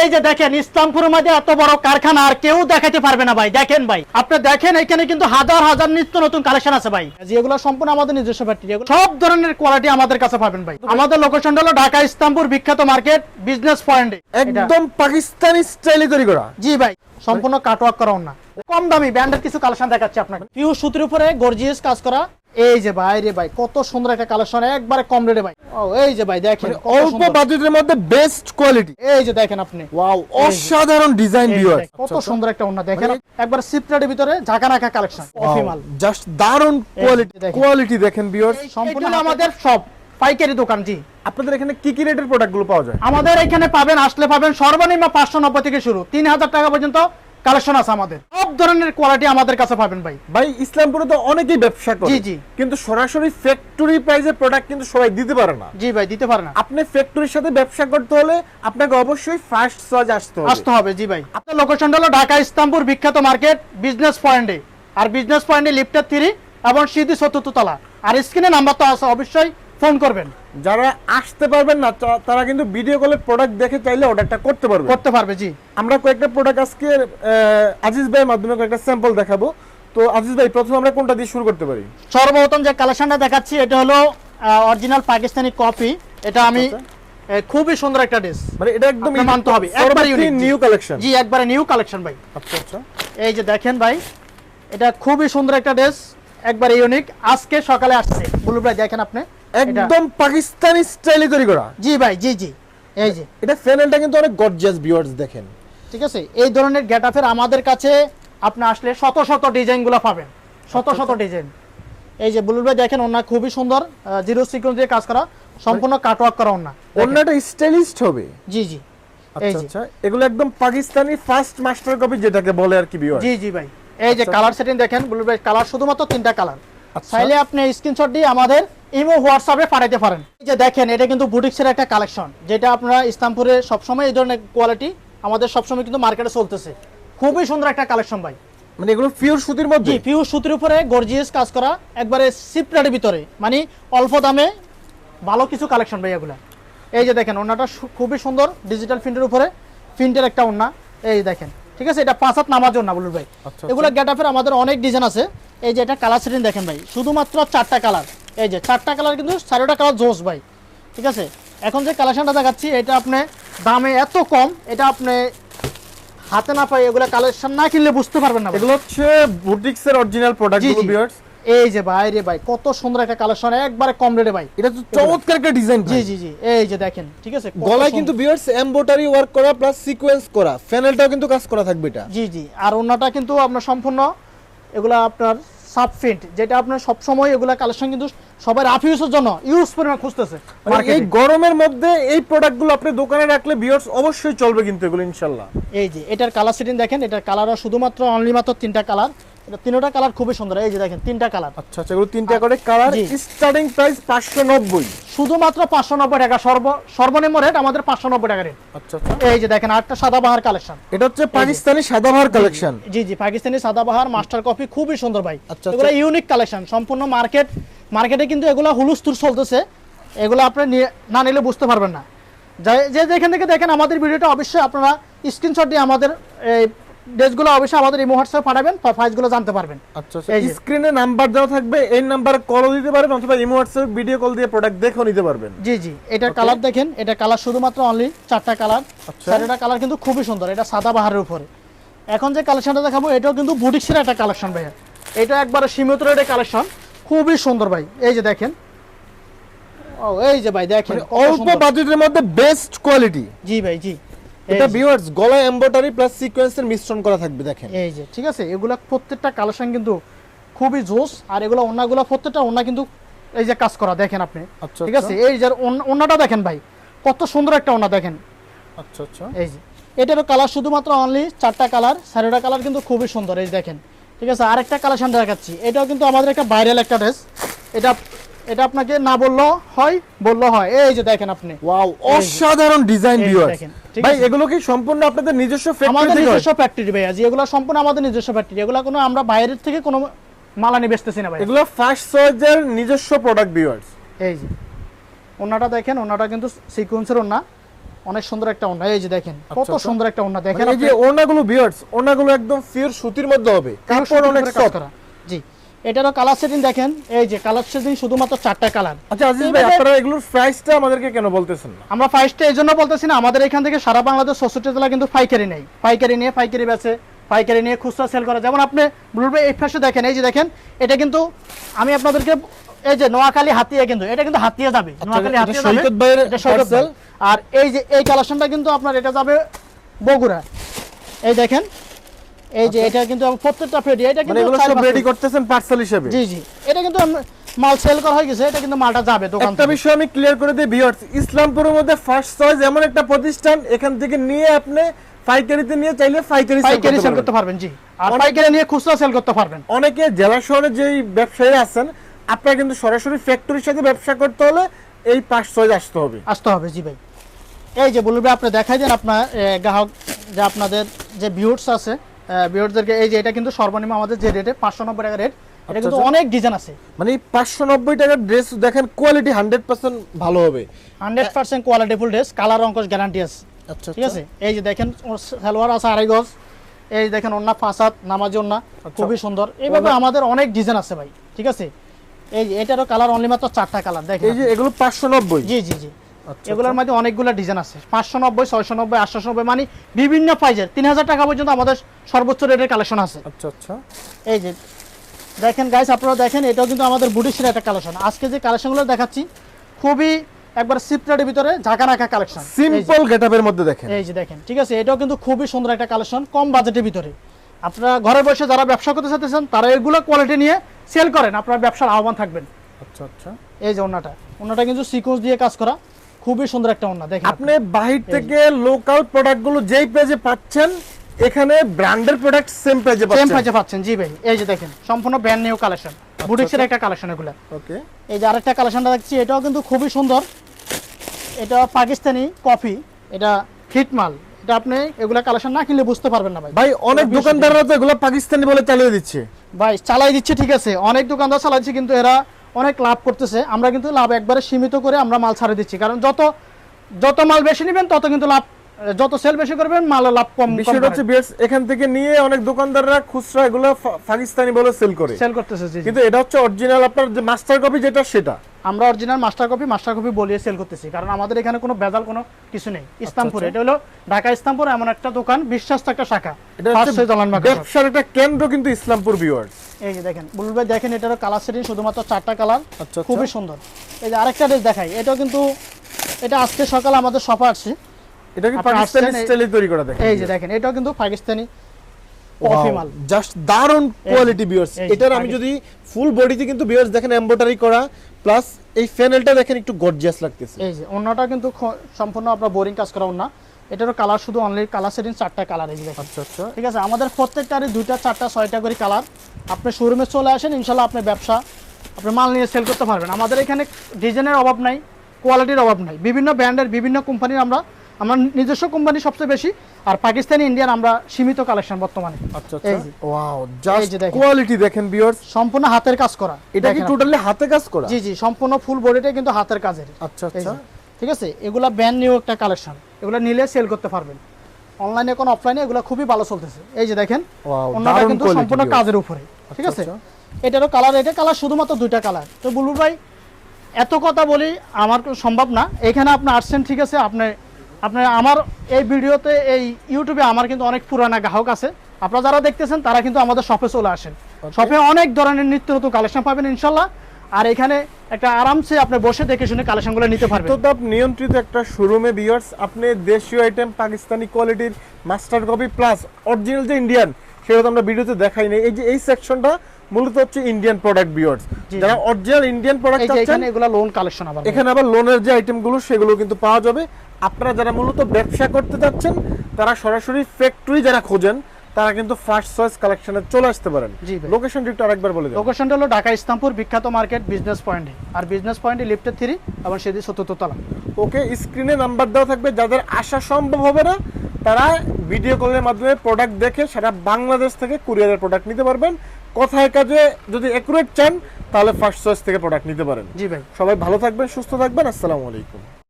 এই যে দেখেন ইসলামপুর মধ্যে এত বড় কারখানা আর কেউ দেখাতে পারবে না ভাই। দেখেন ভাই আপনি দেখেন এখানে কিন্তু হাজার হাজার নিত্য নতুন কালেকশন আছে ভাই। যেগুলো সম্পূর্ণ আমাদের নিজস্ব ফ্যাক্টরি সব ধরনের কোয়ালিটি আমাদের কাছে পাবেন ভাই। আমাদের লোকেশন হলো ঢাকা ইসলামপুর বিখ্যাত মার্কেট বিজনেস পয়েন্ট একদম পাকিস্তানি স্টাইলে তৈরি করা। জি ভাই। সম্পূর্ণ কাটওয়ার্ক করা না। কম দামি ব্র্যান্ডের কিছু কালেকশন দেখাচ্ছি আপনাকে। পিওর সুতির উপরে গর্জিয়াস কাজ করা। এই যে ভাই রে ভাই কত সুন্দর একটা কালেকশন একবারে কম রেটে ভাই। ও এই যে ভাই দেখেন মানে অল্প বাজেটের মধ্যে বেস্ট কোয়ালিটি এই যে দেখেন আপনি। ওয়াও অসাধারণ ডিজাইন ভিউয়ার কত সুন্দর একটা ওন্না দেখেন একবার সিপ্রাটের ভিতরে ঝাঁকা নাকা কালেকশন অফিমাল জাস্ট দারুণ কোয়ালিটি দেখেন। কোয়ালিটি দেখেন ভিউয়ার্স সম্পূর্ণ আমাদের সব। পাইকারি দোকান জি। আপনাদের এখানে কি কি রেটের প্রোডাক্টগুলো পাওয়া যায়? আমাদের এখানে পাবেন আসলে পাবেন সর্বনিম্ন পাঁচশো নব্বই থেকে শুরু। তিন হাজার টাকা পর্যন্ত কালেকশন আছে আমাদের। সব ধরনের কোয়ালিটি আমাদের কাছে পাবেন ভাই। ভাই ইসলামপুরে তো অনেকেই ব্যবসা করে। জি, জি। কিন্তু সরাসরি ফ্যাক্টরি প্রাইজের প্রোডাক্ট কিন্তু সবাই দিতে পারে না। জি ভাই দিতে পারে না। আপনি ফ্যাক্টরির সাথে ব্যবসা করতে হলে আপনাকে অবশ্যই ফার্স্ট সজ আসতে হবে। আসতে হবে জি ভাই। আপনার লোকেশন হলো ঢাকা ইস্তাম্বুল বিখ্যাত মার্কেট বিজনেস পয়েন্টে আর বিজনেস পয়েন্টে লিফটার থ্রি এবং সিদ্ধি চতুর্থ তলা। আর স্ক্রিনে নাম্বার তো আছে অবশ্যই। ফোন করবেন। যারা আসতে পারবেন না তারা কিন্তু ভিডিও কলে প্রোডাক্ট দেখে চাইলে অর্ডারটা করতে পারবে করতে পারবে জি। আমরা কয়েকটা প্রোডাক্ট আজকে আজিজ ভাইয়ের মাধ্যমে কয়েকটা স্যাম্পল দেখাবো। তো আজিজ ভাই প্রথমে আমরা কোনটা দিয়ে শুরু করতে পারি? সর্বপ্রথম যে কালেকশনটা দেখাচ্ছি এটা হলো অরিজিনাল পাকিস্তানি কপি এটা আমি আচ্ছা। খুবই সুন্দর একটা ড্রেস মানে এটা একদম মানতে হবে, একবারে জি। নিউ কালেকশন জি একবারে নিউ কালেকশন ভাই। আচ্ছা আচ্ছা। এই যে দেখেন ভাই এটা খুবই সুন্দর একটা ড্রেস একবারে ইউনিক আজকে সকালে আসছে। বুলু ভাই দেখেন আপনি। একদম পাকিস্তানি স্টাইলে তৈরি করা। জি ভাই জি জি। এই যে। এটা ফ্যানেলটা কিন্তু অনেক গর্জিয়াস ভিউয়ার্স দেখেন। ঠিক আছে? এই ধরনের গেটআপের আমাদের কাছে আপনি আসলে শত শত ডিজাইনগুলো পাবেন। শত শত ডিজাইন। এই যে বুলুর ভাই দেখেন ওনা খুবই সুন্দর জিরো সিকোয়েন্স দিয়ে কাজ করা সম্পূর্ণ কাটওয়ার্ক করা ওনা। অন্যটা স্টাইলিস্ট হবে। জি জি। আচ্ছা আচ্ছা। এগুলো একদম পাকিস্তানি ফার্স্ট মাস্টার কপি যেটাকে বলে আর কি ভিউয়ার জি জি ভাই। এই যে আচ্ছা। কালার সেটিং দেখেন বুলুর ভাই কালার শুধুমাত্র তিনটা কালার আচ্ছা। চাইলে আপনি স্ক্রিনশট দিয়ে আমাদের ইমো হোয়াটসঅ্যাপে পাঠাইতে পারেন। এই যে দেখেন এটা কিন্তু বুটিক্সের একটা কালেকশন যেটা আপনারা ইসলামপুরে সবসময় এই ধরনের কোয়ালিটি আমাদের সবসময় কিন্তু মার্কেটে চলতেছে। খুবই সুন্দর একটা কালেকশন ভাই। মানে এগুলো পিওর সুতির মধ্যে? পিওর সুতির উপরে গর্জিয়াস কাজ করা একবারে সিপ্রাটের ভিতরে মানে অল্প দামে ভালো কিছু কালেকশন ভাই এগুলা। এই যে দেখেন ওনাটা খুবই সুন্দর ডিজিটাল প্রিন্টের উপরে প্রিন্টের একটা ওন্না এই দেখেন ঠিক আছে? এটা পাঁচ হাত নামার জন্য বলুন ভাই। আচ্ছা, এগুলো গেটআপের আমাদের অনেক ডিজাইন আছে। এই যে এটা কালার সেটিং দেখেন ভাই শুধুমাত্র চারটা কালার এই যে চারটা কালার কিন্তু চারোটা কালার জোস ভাই ঠিক আছে? এখন যে কালেকশনটা দেখাচ্ছি এটা আপনি দামে এত কম এটা আপনি হাতে না পাই এগুলো কালেকশন না কিনলে বুঝতে পারবেন না এগুলো হচ্ছে বুটিক্স এর অরিজিনাল প্রোডাক্টগুলো। ভিউয়ার্স এই যে ভাই রে ভাই কত সুন্দর একটা কালেকশন একবারে কম রেটে ভাই। এটা তো চমৎকার একটা ডিজাইন জি জি জি এই যে দেখেন ঠিক আছে গলায় কিন্তু ভিউয়ার্স এমব্রয়ডারি ওয়ার্ক করা প্লাস সিকোয়েন্স করা ফ্যানেলটাও কিন্তু কাজ করা থাকবে এটা। জি জি আর ওনাটা কিন্তু আপনার সম্পূর্ণ এগুলা আপনার সাব ফিন্ট যেটা আপনার সবসময় এগুলা কালেকশন কিন্তু সবার আফিউসের জন্য ইউজ পরিমাণ খুঁজতেছে মানে এই গরমের মধ্যে এই প্রোডাক্টগুলো আপনি দোকানে রাখলে ভিউয়ার্স অবশ্যই চলবে কিন্তু এগুলো ইনশাল্লাহ। এই যে এটার কালার সেটিং দেখেন এটার কালার শুধুমাত্র অনলি মাত্র তিনটা কালার তিনটা কালার খুবই সুন্দর। এই যে দেখেন তিনটা কালার আচ্ছা আচ্ছা এগুলো তিনটা করে কালার। স্টার্টিং প্রাইস পাঁচশো নব্বই। শুধুমাত্র পাঁচশো নব্বই টাকা সর্ব সর্বনিম্ন রেট আমাদের পাঁচশো নব্বই টাকা রেট আচ্ছা আচ্ছা। এই যে দেখেন আরেকটা সাদাবাহার কালেকশন এটা হচ্ছে পাকিস্তানি সাদাভার কালেকশন জি জি পাকিস্তানি সাদাবাহার মাস্টার কপি খুবই সুন্দর ভাই। আচ্ছা, এগুলো ইউনিক কালেকশন সম্পূর্ণ মার্কেট মার্কেটে কিন্তু এগুলো হুলুস্তুর চলতেছে। এগুলো আপনি না নিলে বুঝতে পারবেন না। যে যেখান থেকে দেখেন আমাদের ভিডিওটা অবশ্যই আপনারা স্ক্রিনশট দিয়ে আমাদের এই ড্রেসগুলো অবশ্যই আমাদের এই হোয়াটসঅ্যাপে পাঠাবেন প্রাইসগুলো জানতে পারবেন। আচ্ছা আচ্ছা। এই স্ক্রিনে নাম্বার দেওয়া থাকবে এই নাম্বারে কলও দিতে পারবেন অথবা ইমো হোয়াটসঅ্যাপ ভিডিও কল দিয়ে প্রোডাক্ট দেখেও নিতে পারবেন। জি জি। এটার কালার দেখেন এটা কালার শুধুমাত্র অনলি চারটা কালার আচ্ছা। চারটা কালার কিন্তু খুবই সুন্দর এটা সাদা বাহারের উপরে। এখন যে কালেকশনটা দেখাবো এটাও কিন্তু বুটিক্সের একটা কালেকশন ভাইয়া। এটা একবারে সীমিত রেটের কালেকশন খুবই সুন্দর ভাই। এই যে দেখেন। ও এই যে ভাই দেখেন। মানে অল্প বাজেটের মধ্যে বেস্ট কোয়ালিটি জি ভাই জি। এই এটা ভিউয়ার্স গলায় এমব্রয়ডারি প্লাস সিকোয়েন্সের মিশ্রণ করা থাকবে দেখেন। এই যে ঠিক আছে? এগুলা প্রত্যেকটা কালেকশন কিন্তু খুবই জোস আর এগুলো অন্যগুলো প্রত্যেকটা অন্য কিন্তু এই যে কাজ করা দেখেন আপনি। আচ্ছা, ঠিক আছে? এই যে অন্যটা দেখেন ভাই কত সুন্দর একটা অন্য দেখেন। আচ্ছা আচ্ছা। এই যে এটারও কালার শুধুমাত্র অনলি চারটা কালার চারটা কালার কিন্তু খুবই সুন্দর এই দেখেন। ঠিক আছে? আরেকটা কালেকশন দেখাচ্ছি এটাও কিন্তু আমাদের একটা ভাইরাল একটা ড্রেস এটা এটা আপনাকে না বললেও হয় বললেও হয়। এই যে দেখেন আপনি। ওয়াও অসাধারণ ডিজাইন ভিউয়ার্স ভাই এগুলো কি সম্পূর্ণ আপনাদের নিজস্ব ফ্যাক্টরি আমাদের নিজস্ব ফ্যাক্টরি ভাইয়া জি এগুলো সম্পূর্ণ আমাদের নিজস্ব ফ্যাক্টরি এগুলো কোনো আমরা বাইরের থেকে কোনো মালানি বেচতেছি না ভাই এগুলো ফার্স্ট সয়েজের নিজস্ব প্রোডাক্ট ভিউয়ার্স এই যে। ওনাটা দেখেন ওনাটা কিন্তু সিকোয়েন্সের ওনা অনেক সুন্দর একটা ওন্না। এই যে দেখেন কত আচ্ছা। সুন্দর একটা ওন্না। দেখেন মানে এই যে ওড়নাগুলো বিয়ার্স ওড়নাগুলো একদম পিওর সুতির মধ্যে হবে। কাপড় অনেক সফট এটারও কালার সেটিং দেখেন। এই যে কালার সেটিং শুধুমাত্র চারটা কালার আচ্ছা আজিজ ভাই আপনারা এগুলোর প্রাইসটা আমাদেরকে কেন বলতেছেন না? আমরা ফার্স্টে এই জন্য বলতেছি না আমাদের এখান থেকে সারা বাংলাদেশ ষষ্ঠী জেলা কিন্তু পাইকারি নেই। পাইকারি নিয়ে পাইকারি বেচে পাইকারি নিয়ে খুচরা সেল করে। যেমন আপনি বলবে এই দেখেন এই যে দেখেন এটা কিন্তু আমি আপনাদেরকে এই যে নোয়াখালী হাতিয়া কিন্তু এটা কিন্তু হাতিয়া যাবে। নোয়াখালী হাতিয়া যাবে। আর এই যে এই কালেকশনটা কিন্তু আপনার এটা যাবে বগুড়া এই দেখেন এই যে এটা কিন্তু প্রত্যেকটা ফেডি এটা মানে কিন্তু এগুলো সব রেডি করতেছেন পার্সেল হিসেবে? জি জি। এটা কিন্তু মাল সেল করা হয়ে গেছে এটা কিন্তু মালটা যাবে দোকান একটা বিষয় আমি ক্লিয়ার করে দিই ভিউয়ার্স ইসলামপুরের মধ্যে ফার্স্ট চয়েস এমন একটা প্রতিষ্ঠান এখান থেকে নিয়ে আপনি পাইকারিতে নিয়ে চাইলে পাইকারি পাইকারি সেল করতে পারবেন জি। আর পাইকারি নিয়ে খুচরা সেল করতে পারবেন। অনেকে জেলা শহরে যেই ব্যবসায়ী আছেন আপনারা কিন্তু সরাসরি ফ্যাক্টরির সাথে ব্যবসা করতে হলে এই পাঁচ চয়েস আসতে হবে। আসতে হবে জি ভাই। এই যে বলবে আপনি দেখাই দেন আপনার গ্রাহক যে আপনাদের যে ভিউটস আছে ভিউটসদেরকে এই যে এটা কিন্তু সর্বনিম্ন আমাদের যে রেটে পাঁচশো নব্বই টাকা রেট এটা কিন্তু আচ্ছা। অনেক ডিজাইন আছে। মানে পাঁচশো নব্বই টাকার ড্রেস দেখেন কোয়ালিটি হান্ড্রেড পার্সেন্ট ভালো হবে। Hundred percent quality full dress colour অঙ্কশ guarantee আছে। আচ্ছা ঠিক আছে? এই যে দেখেন সালোয়ার আছে আড়াই গজ। এই দেখেন ওন্না ফাঁসাদ নামাজি ওন্না খুবই সুন্দর। এইভাবে আমাদের অনেক ডিজাইন আছে ভাই ঠিক আছে? এই যে এটারও কালার অনলি মাত্র চারটা কালার দেখেন এই যে এগুলো পাঁচশো নব্বই? জি জি জি। এগুলোর মধ্যে অনেকগুলো ডিজাইন আছে। পাঁচশো নব্বই ছয়শো নব্বই আটশো নব্বই মানে বিভিন্ন প্রাইজের তিন হাজার টাকা পর্যন্ত আমাদের সর্বোচ্চ রেটের কালেকশন আছে। আচ্ছা আচ্ছা। এই যে দেখেন গাইস আপনারা দেখেন এটাও কিন্তু আমাদের বুটিশের একটা কালেকশন আজকে যে কালেকশনগুলো দেখাচ্ছি খুবই একবার সিপ্রেটের ভিতরে ঝাঁকা রাখা কালেকশন সিম্পল গেটআপের মধ্যে দেখেন। এই যে দেখেন ঠিক আছে এটাও কিন্তু খুবই সুন্দর একটা কালেকশন কম বাজেটের ভিতরে। আপনারা ঘরে বসে যারা ব্যবসা করতে চাইতেছেন তারা এগুলো কোয়ালিটি নিয়ে সেল করেন। আপনার ব্যবসার আহ্বান থাকবেন। আচ্ছা আচ্ছা। এই যে ওনাটা ওনাটা কিন্তু সিকোয়েন্স দিয়ে কাজ করা। খুবই সুন্দর একটা ওনা দেখেন আপনি বাহির থেকে লোকাল প্রোডাক্টগুলো যেই পেজে পাচ্ছেন এখানে ব্র্যান্ডের প্রোডাক্ট সেম পেজে সেম পাচ্ছেন। প্রাইসে পাচ্ছেন জি ভাই। এই যে দেখেন সম্পূর্ণ ব্র্যান্ড নিউ কালেকশন বুটিক্সের একটা কালেকশন এগুলো। ওকে এই যে আরেকটা কালেকশনটা দেখছি এটাও কিন্তু খুবই সুন্দর। এটা পাকিস্তানি কফি এটা হিট মাল এটা আপনি এগুলা কালেকশন না কিনলে বুঝতে পারবেন না ভাই। ভাই অনেক দোকানদাররা তো এগুলো পাকিস্তানি বলে চালিয়ে দিচ্ছে। ভাই চালাই দিচ্ছে ঠিক আছে। অনেক দোকানদার চালাচ্ছে কিন্তু এরা অনেক লাভ করতেছে আমরা কিন্তু লাভ একবারে সীমিত করে আমরা মাল ছাড়ে দিচ্ছি। কারণ যত যত মাল বেশি নেবেন তত কিন্তু লাভ যত সেল বেশি করবেন মাল লাভ কম বিষয়টা হচ্ছে বিয়ার্স এখান থেকে নিয়ে অনেক দোকানদাররা খুচরা এগুলো পাকিস্তানি বলে সেল করে। সেল করতেছে জি। কিন্তু এটা হচ্ছে অরিজিনাল আপনার যে মাস্টার কপি যেটা সেটা। আমরা original master copy master copy বলিয়ে সেল করতেছি কারণ আমাদের এখানে কোনো ভেজাল কোনো কিছু নেই। ইসলামপুরে এটা হলো ঢাকা ইসলামপুর এমন একটা দোকান বিশ্বাস্ত একটা শাখা এটা হচ্ছে ব্যবসার একটা কেন্দ্র কিন্তু ইসলামপুর ভিউয়ার্স এই যে দেখেন বুলবুল ভাই দেখেন এটারও কালার সেটিং শুধুমাত্র চারটা কালার আচ্ছা, আচ্ছা। খুবই সুন্দর। এই যে আরেকটা ড্রেস দেখাই এটাও কিন্তু এটা আজকে সকালে আমাদের শপে আসছে। এটা কি পাকিস্তানি স্টাইলে তৈরি করা দেখেন। এই যে দেখেন এটাও কিন্তু পাকিস্তানি জাস্ট দারুণ কোয়ালিটি ভিউয়ার্স এটার আমি যদি ফুল বডিতে কিন্তু ভিউয়ার্স দেখেন এমব্রয়ডারি করা প্লাস এই ফ্যানেলটা দেখেন একটু গর্জিয়াস লাগতেছে। এই যে অন্যটা কিন্তু সম্পূর্ণ আপনার বোরিং কাজ করা এটারও কালার শুধু অনলি কালার সেটিং চারটা কালার এই দেখেন। আচ্ছা আচ্ছা। ঠিক আছে আমাদের প্রত্যেকটারই দুইটা চারটা ছয়টা করে কালার আপনি শোরুমে চলে আসেন ইনশাল্লাহ আপনি ব্যবসা আপনি মাল নিয়ে সেল করতে পারবেন। আমাদের এখানে ডিজাইনের অভাব নাই কোয়ালিটির অভাব নাই। বিভিন্ন ব্র্যান্ডের বিভিন্ন কোম্পানির আমরা আমরা নিজস্ব কোম্পানি সবচেয়ে বেশি আর পাকিস্তানি ইন্ডিয়ান আমরা সীমিত কালেকশন বর্তমানে। আচ্ছা এই আচ্ছা যে। ওয়াও জাস্ট কোয়ালিটি দেখেন ভিউয়ার্স সম্পূর্ণ হাতের কাজ করা। এটা কি টোটালি হাতে কাজ করা? জি জি সম্পূর্ণ ফুল বডিটাই কিন্তু হাতের কাজের। আচ্ছা আচ্ছা। ঠিক আছে? এগুলা ব্যান্ড নিউ একটা কালেকশন এগুলো নিলে সেল করতে পারবেন। অনলাইনে কোন অফলাইনে এগুলো খুবই ভালো চলতেছে। এই যে দেখেন ওয়াও অন্যটা কিন্তু সম্পূর্ণ কাজের উপরে ঠিক আছে? আচ্ছা। এটারও কালার এটা কালার শুধুমাত্র দুইটা কালার তো বুলবুল ভাই এত কথা বলি আমার তো সম্ভব না। এখানে আপনি আসছেন ঠিক আছে? আপনি আপনার আমার এই ভিডিওতে এই ইউটিউবে আমার কিন্তু অনেক পুরানা গ্রাহক আছে। আপনারা যারা দেখতেছেন তারা কিন্তু আমাদের শপে চলে আসেন। শপে অনেক ধরনের নিত্য নতুন কালেকশন পাবেন ইনশাল্লাহ। আর এখানে একটা আরামসে আপনি বসে দেখে শুনে কালেকশনগুলো নিতে পারবেন। তো তাপ নিয়ন্ত্রিত একটা শোরুমে ভিউয়ার্স আপনি দেশীয় আইটেম পাকিস্তানি কোয়ালিটির মাস্টার কপি প্লাস অরিজিনাল যে ইন্ডিয়ান সেটা তো আমরা ভিডিওতে দেখাই নাই। এই যে এই সেকশনটা মূলত হচ্ছে ইন্ডিয়ান প্রোডাক্ট ভিউয়ার্স যারা অরিজিনাল ইন্ডিয়ান প্রোডাক্ট চাচ্ছেন এখানে এগুলা লোন কালেকশন আবার এখানে আবার লোনের যে আইটেমগুলো সেগুলো কিন্তু পাওয়া যাবে। আপনারা যারা মূলত ব্যবসা করতে যাচ্ছেন তারা সরাসরি ফ্যাক্টরি যারা খোঁজেন তারা কিন্তু ফার্স্ট চয়েস কালেকশনে চলে আসতে পারেন। জি ভাই। লোকেশনটা একটু আরেকবার বলে দেন। লোকেশনটা হলো ঢাকা ইসলামপুর বিখ্যাত মার্কেট বিজনেস পয়েন্টে আর বিজনেস পয়েন্টে লিফটের থ্রি এবং সেদি চতুর্থ তলা। ওকে স্ক্রিনে নাম্বার দেওয়া থাকবে। যাদের আসা সম্ভব হবে না তারা ভিডিও কলের মাধ্যমে প্রোডাক্ট দেখে সারা বাংলাদেশ থেকে কুরিয়ারের প্রোডাক্ট নিতে পারবেন। কথায় কাজে যদি অ্যাকুরেট চান তাহলে ফার্স্ট চয়েস থেকে প্রোডাক্ট নিতে পারেন। জি ভাই। সবাই ভালো থাকবেন সুস্থ থাকবেন। আসসালামু আলাইকুম।